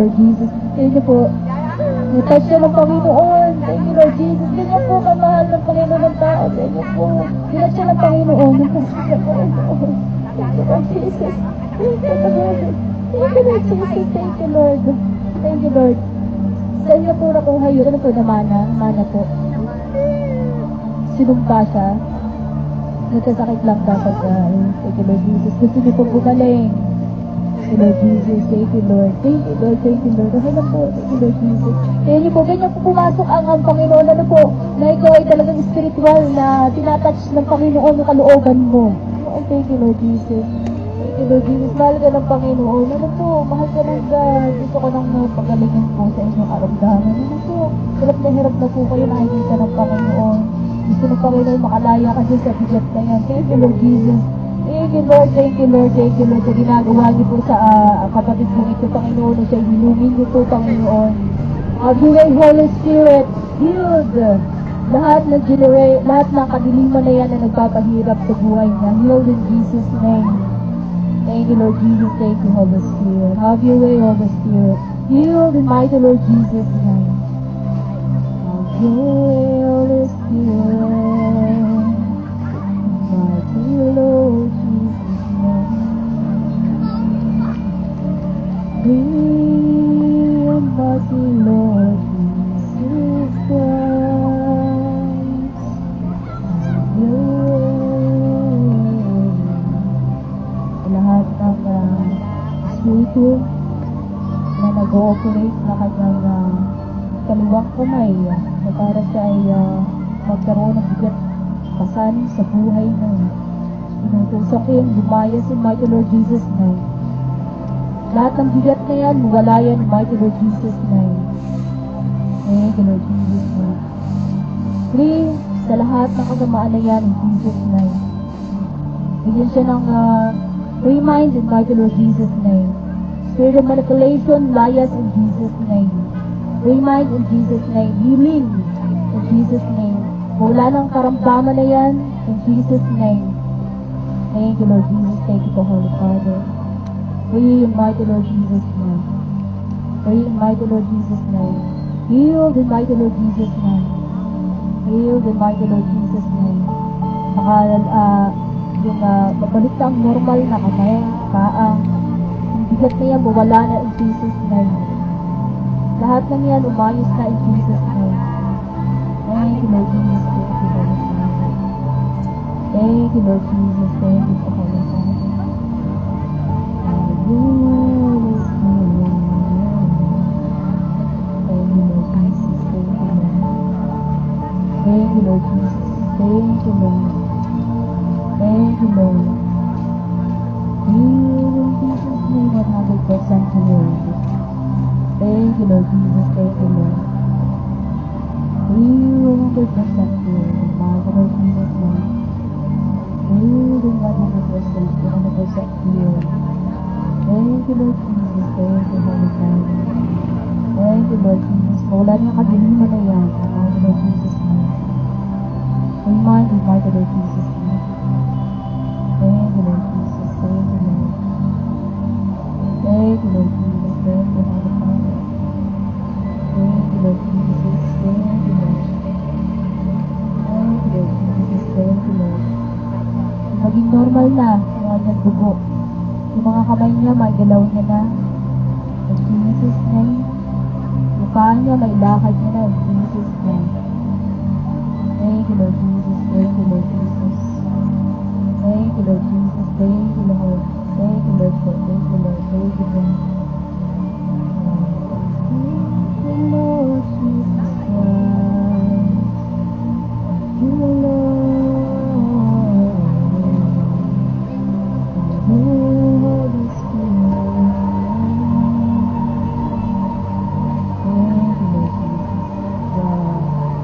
Lord Jesus. Thank you po. Natouch siya ng Panginoon. Thank you, Lord Jesus. Ganyan po kamahal ng Panginoon ng tao. Thank you po. Natouch siya ng Panginoon. Thank you, Lord Jesus. Thank you, Lord. Thank you, Lord Jesus. Thank you, Lord. Thank you, Lord. Sa inyo po nakuha yun. Ano po na mana? Mana po. Sinumpa siya. Nagkasakit lang dapat uh, Thank you, Lord Jesus. Gusto niyo po bumaling. You, Lord Jesus. Thank you, Lord. Thank you, Lord. Thank you, Lord. Lang po. Thank you, Lord Jesus. Kaya po, ganyan po pumasok ang, ang Panginoon. Ano po, na ikaw ay talagang spiritual na tinatouch ng Panginoon yung kalooban mo. Oh, thank you, Lord Jesus. Thank you, Lord Jesus. Mahal ka ng Panginoon. Ano po, mahal ka ng God. Gusto ko nang pagalingin po sa inyong karamdaman. Ano po, hirap na hirap na po kayo nakikita ng Panginoon. Gusto ng Panginoon makalaya ka dyan sa bigat na yan. Thank you, Lord Jesus. Thank you, Lord. Thank you, Lord. Thank you, Lord. Sa ginagawa niyo po sa ah, kapatid mo ito, Panginoon, na siya hilungin niyo po, Panginoon. Have your way, Holy Spirit. Healed. Lahat ng genera- lahat ng kadiliman na yan na nagpapahirap sa buhay niya. Healed in Jesus' name. Thank you, Lord Jesus. Thank you, Holy Spirit. Have your way, Holy Spirit. Healed in mighty Lord Jesus' name. Have your espiritu na nag-ooperate na kanyang uh, kaliwang kamay na para siya ay uh, magkaroon ng bigat pasan sa buhay na inutusok ko yung lumaya si Mighty Lord Jesus name. Lahat ng bigat na yan, wala yan in Mighty Lord Jesus name. You, Lord Jesus name. Free sa lahat ng kasamaan na yan Jesus name. Bigyan siya ng uh, free mind in Mighty Lord Jesus name. Spirit of manipulation, lias in Jesus name. Free mind in Jesus name. Healing in Jesus name. Wala ng karamdaman na yan in Jesus name. Thank you, Lord Jesus. Thank you, Holy Father. Free in mighty Lord Jesus' name. Free in mighty Lord Jesus' name. Healed in mighty Lord Jesus' name. Healed in mighty Lord Jesus' name. Maka, ah, yung uh, babalik na ang normal na kamay, kaang, yung bigat na yan, mawala na in Jesus' name. Lahat ng yan, umayos na in Jesus' name. Thank you, Lord Jesus. Thank you, Holy Father. Thank you, Lord Jesus. Thank you, Holy Father. Thank you, Lord. Thank you, Lord. Heal in Jesus' name 100% healed. Thank you, Lord Jesus. Thank you, Lord. Heal 100% healed. In my Lord Jesus' name. Healed in 100%, 100% healed. Thank you, Lord Jesus. Thank you, Holy Father. Thank you, Lord Jesus. Wala niya kadiliman na yan. In my Lord Jesus' name. Remind me, my Lord Jesus'. Thank you, Lord Jesus. Thank you, Lord. Thank you, Lord Jesus. Thank you, Holy Father. Thank you, Lord Jesus. Thank normal na yung kanyang dugo. Yung mga kamay niya, may galaw na. In Jesus' name. Paa niya, may lakad niya na. In Jesus' name. You, Lord Jesus. Thank you, Lord Jesus. Thank you, Lord Jesus. Thank you, Lord. Thank you, Lord. Thank you, Lord. Thank you, Lord. Thank you, Lord.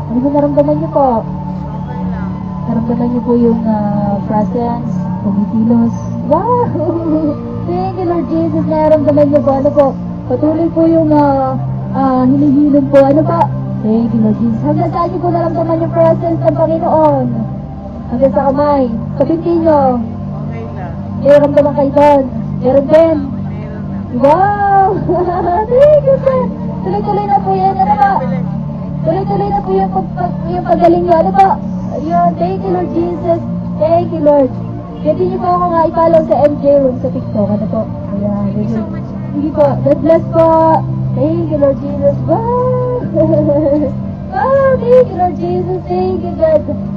Ano ba naramdaman niyo po? Naramdaman niyo po yung ah, presence, kumitilos. Wow! Thank you, Lord Jesus. Naramdaman niyo po. Ano po? Patuloy po yung uh, hinihilom po. Ano pa? Thank you, Lord Jesus. Hanggang saan niyo po naramdaman yung presence ng Panginoon? Hanggang sa kamay. Sa binti niyo. Okay na. May naramdaman kayo doon. Meron din. Meron na. Wow! thank you, sir. Tuloy-tuloy na po yan. Ano ba? Tuloy-tuloy na po yung, pag, yung pagaling nyo. Ano ba? Ayun, thank you, Lord Jesus. Thank you, Lord. Pwede niyo po ako nga i-follow sa MJ Room sa TikTok. Ano po? Ayan. Thank you. Sige po. God bless po. Thank you, Lord Jesus. Wow! wow, thank you, Lord Jesus. Thank you, God.